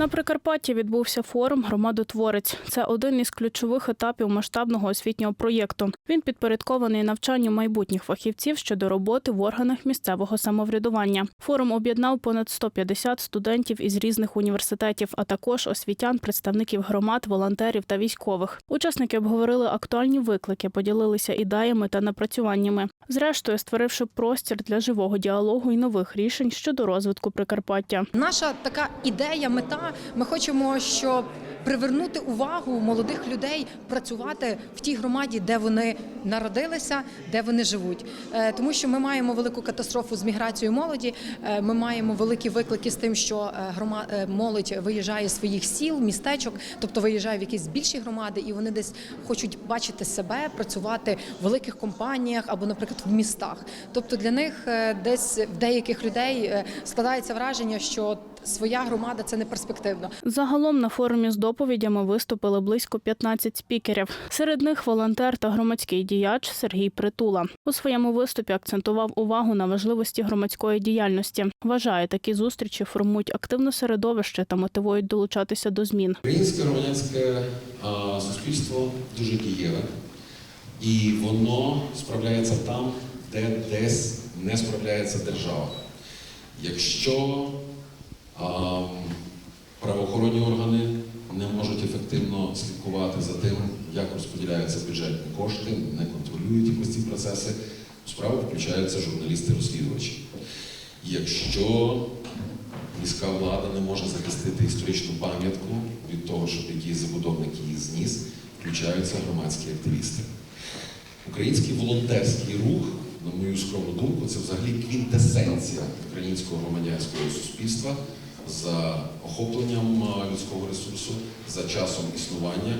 На Прикарпатті відбувся форум Громадотворець. Це один із ключових етапів масштабного освітнього проєкту. Він підпорядкований навчанню майбутніх фахівців щодо роботи в органах місцевого самоврядування. Форум об'єднав понад 150 студентів із різних університетів, а також освітян, представників громад, волонтерів та військових. Учасники обговорили актуальні виклики, поділилися ідеями та напрацюваннями. Зрештою, створивши простір для живого діалогу і нових рішень щодо розвитку Прикарпаття. Наша така ідея, мета. Ми хочемо, щоб привернути увагу молодих людей працювати в тій громаді, де вони народилися, де вони живуть. Е, Тому що ми маємо велику катастрофу з міграцією молоді. е, Ми маємо великі виклики з тим, що е, молодь виїжджає з своїх сіл, містечок, тобто виїжджає в якісь більші громади, і вони десь хочуть бачити себе, працювати в великих компаніях або, наприклад, в містах. Тобто для них десь в деяких людей складається враження, що своя громада це не перспективно. Загалом на форумі з доповідями виступили близько 15 спікерів. Серед них волонтер та громадський діяч Сергій Притула. У своєму виступі акцентував увагу на важливості громадської діяльності. Вважає, такі зустрічі формують активне середовище та мотивують долучатися до змін. Українське громадянське а, суспільство дуже дієве, і воно справляється там, де десь не справляється держава. Якщо а, правоохоронні органи не можуть ефективно слідкувати за тим, як розподіляються бюджетні кошти, не контролюють якось ці процеси, у справу включаються журналісти-розслідувачі. Якщо міська влада не може захистити історичну пам'ятку від того, щоб якийсь забудовник її зніс, включаються громадські активісти. Український волонтерський рух, на мою скромну думку, це взагалі квінтесенція українського громадянського суспільства за охопленням людського ресурсу, за часом існування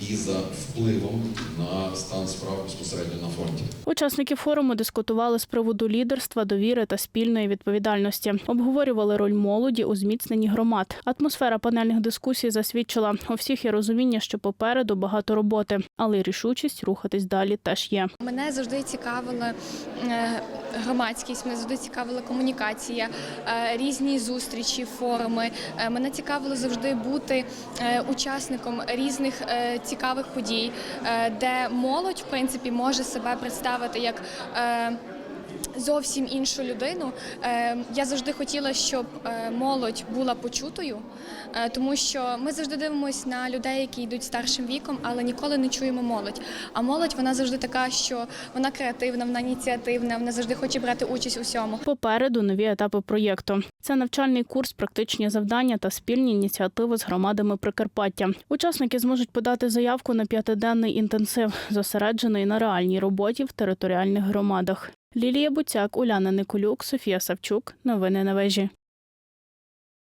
і за впливом на стан справ безпосередньо на фронті. Учасники форуму дискутували з приводу лідерства, довіри та спільної відповідальності. Обговорювали роль молоді у зміцненні громад. Атмосфера панельних дискусій засвідчила у всіх є розуміння, що попереду багато роботи, але й рішучість рухатись далі теж є. Мене завжди цікавила е, громадськість, мене завжди цікавила комунікація, е, різні зустрічі, форуми. Е, Мене цікавило завжди бути е, учасником різних цікавих подій, де молодь, в принципі, може себе представити як. Зовсім іншу людину. Е, Я завжди хотіла, щоб е, молодь була почутою, е, тому що ми завжди дивимося на людей, які йдуть старшим віком, але ніколи не чуємо молодь. А молодь вона завжди така, що вона креативна, вона ініціативна, вона завжди хоче брати участь у всьому. Попереду нові етапи проєкту. Це навчальний курс, практичні завдання та спільні ініціативи з громадами Прикарпаття. Учасники зможуть подати заявку на п'ятиденний інтенсив, зосереджений на реальній роботі в територіальних громадах. Лілія Буцяк, Уляна Николюк, Софія Савчук. Новини на вежі.